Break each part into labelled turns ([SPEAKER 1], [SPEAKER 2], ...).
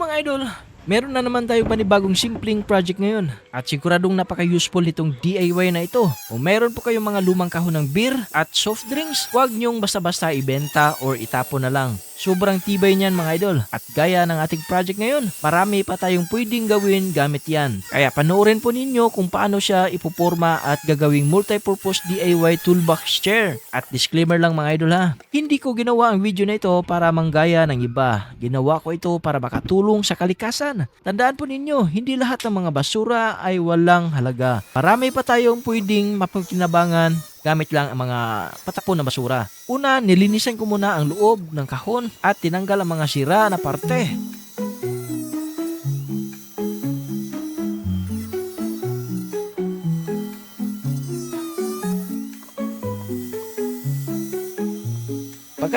[SPEAKER 1] mga idol, meron na naman tayo panibagong simpleng project ngayon at siguradong napaka-useful nitong DIY na ito. Kung meron po kayong mga lumang kahon ng beer at soft drinks, huwag niyong basta-basta ibenta or itapon na lang. Sobrang tibay niyan mga idol. At gaya ng ating project ngayon, marami pa tayong pwedeng gawin gamit yan. Kaya panoorin po ninyo kung paano siya ipoporma at gagawing multi-purpose DIY toolbox chair. At disclaimer lang mga idol ha, hindi ko ginawa ang video na ito para manggaya ng iba. Ginawa ko ito para makatulong sa kalikasan. Tandaan po ninyo, hindi lahat ng mga basura ay walang halaga. Marami pa tayong pwedeng mapagkinabangan gamit lang ang mga patapon na basura. Una, nilinisan ko muna ang loob ng kahon at tinanggal ang mga sira na parte.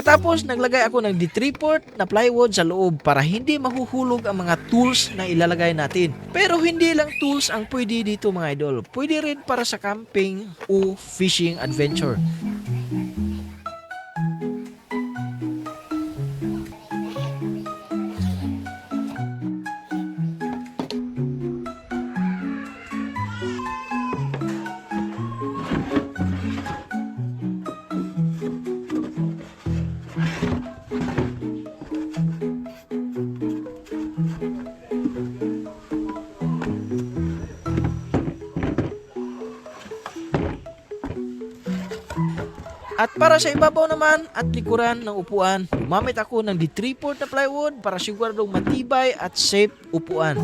[SPEAKER 1] Pagkatapos, naglagay ako ng D3-port na plywood sa loob para hindi mahuhulog ang mga tools na ilalagay natin. Pero hindi lang tools ang pwede dito mga idol. Pwede rin para sa camping o fishing adventure. At para sa ibabaw naman at likuran ng upuan, gumamit ako ng D3-port na plywood para siguradong matibay at safe upuan.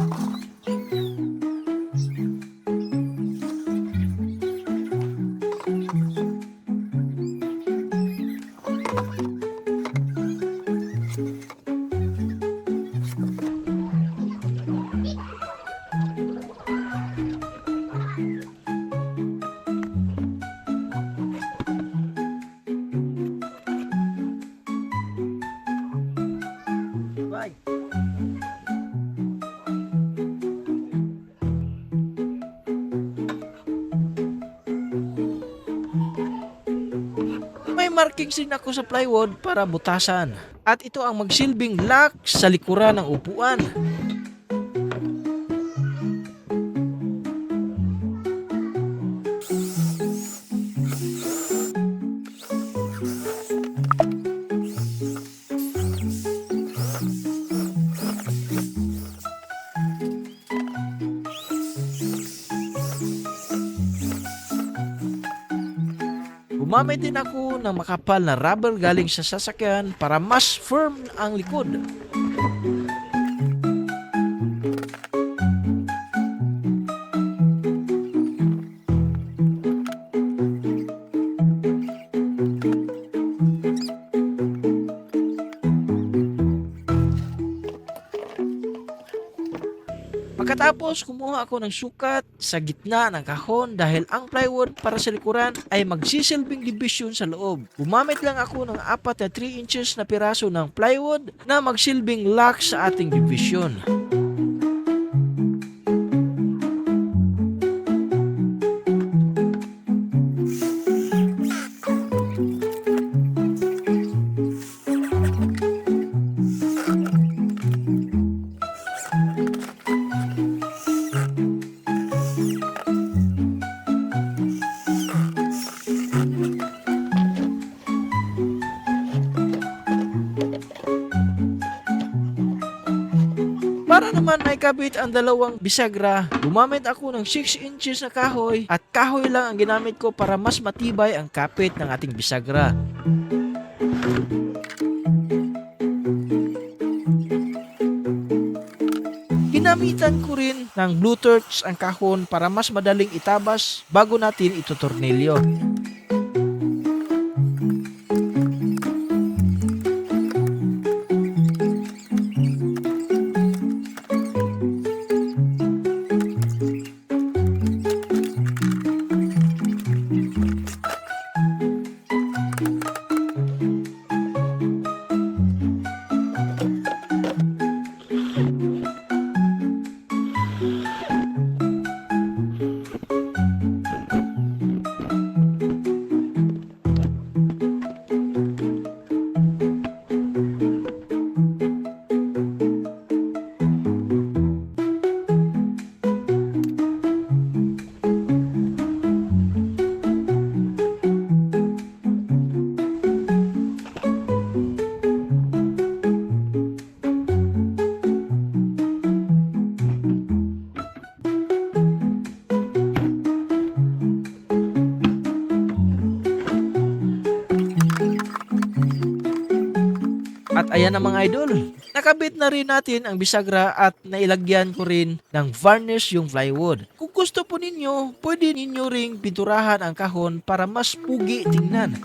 [SPEAKER 1] May markings din ako sa plywood para butasan. At ito ang magsilbing lock sa likuran ng upuan. Gumamit din ako ng makapal na rubber galing sa sasakyan para mas firm ang likod. Pagkatapos, kumuha ako ng sukat sa gitna ng kahon dahil ang plywood para sa likuran ay magsisilbing division sa loob. Gumamit lang ako ng 4 na 3 inches na piraso ng plywood na magsilbing lock sa ating division. Para naman maikabit ang dalawang bisagra, gumamit ako ng 6 inches na kahoy at kahoy lang ang ginamit ko para mas matibay ang kapit ng ating bisagra. Ginamitan ko rin ng blue turks ang kahon para mas madaling itabas bago natin ito tornilyo. Ayan na mga idol, nakabit na rin natin ang bisagra at nailagyan ko rin ng varnish yung plywood. Kung gusto po ninyo, pwede ninyo ring pinturahan ang kahon para mas pugi tingnan.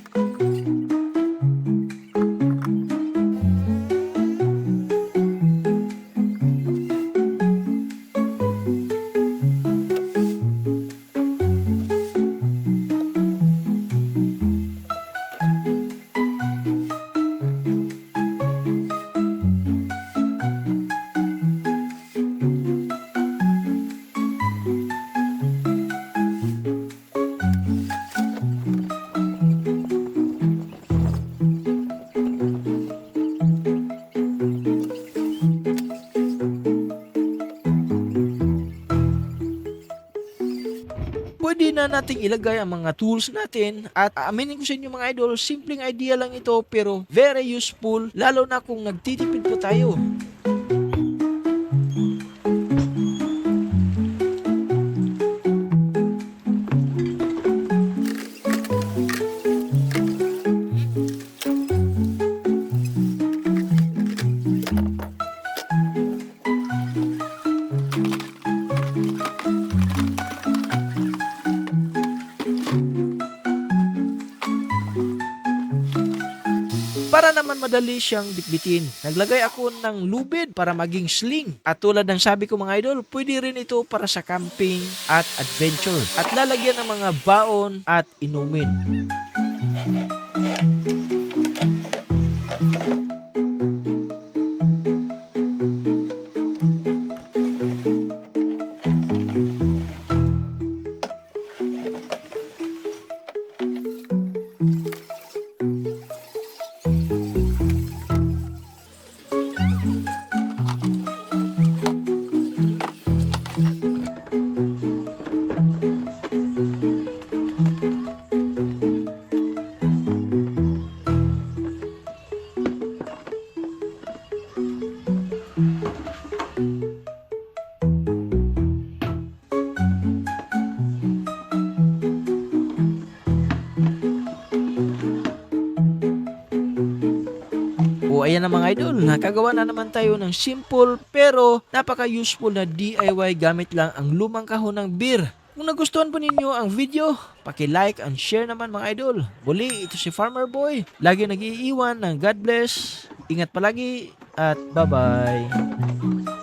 [SPEAKER 1] Nating ilagay ang mga tools natin at aaminin ko sa inyo mga idol, simpleng idea lang ito pero very useful lalo na kung nagtitipid po tayo. Naman madali siyang bitbitin, naglagay ako ng lubid para maging sling. At tulad ng sabi ko mga idol, pwede rin ito para sa camping at adventure. At lalagyan ng mga baon at inumin. Ayan na mga idol, nakagawa na naman tayo ng simple pero napaka-useful na DIY gamit lang ang lumang kahon ng beer. Kung nagustuhan po ninyo ang video, paki-like and share naman mga idol. Muli, ito si Farmer Boy. Lagi nag-iiwan ng God bless. Ingat palagi at bye-bye.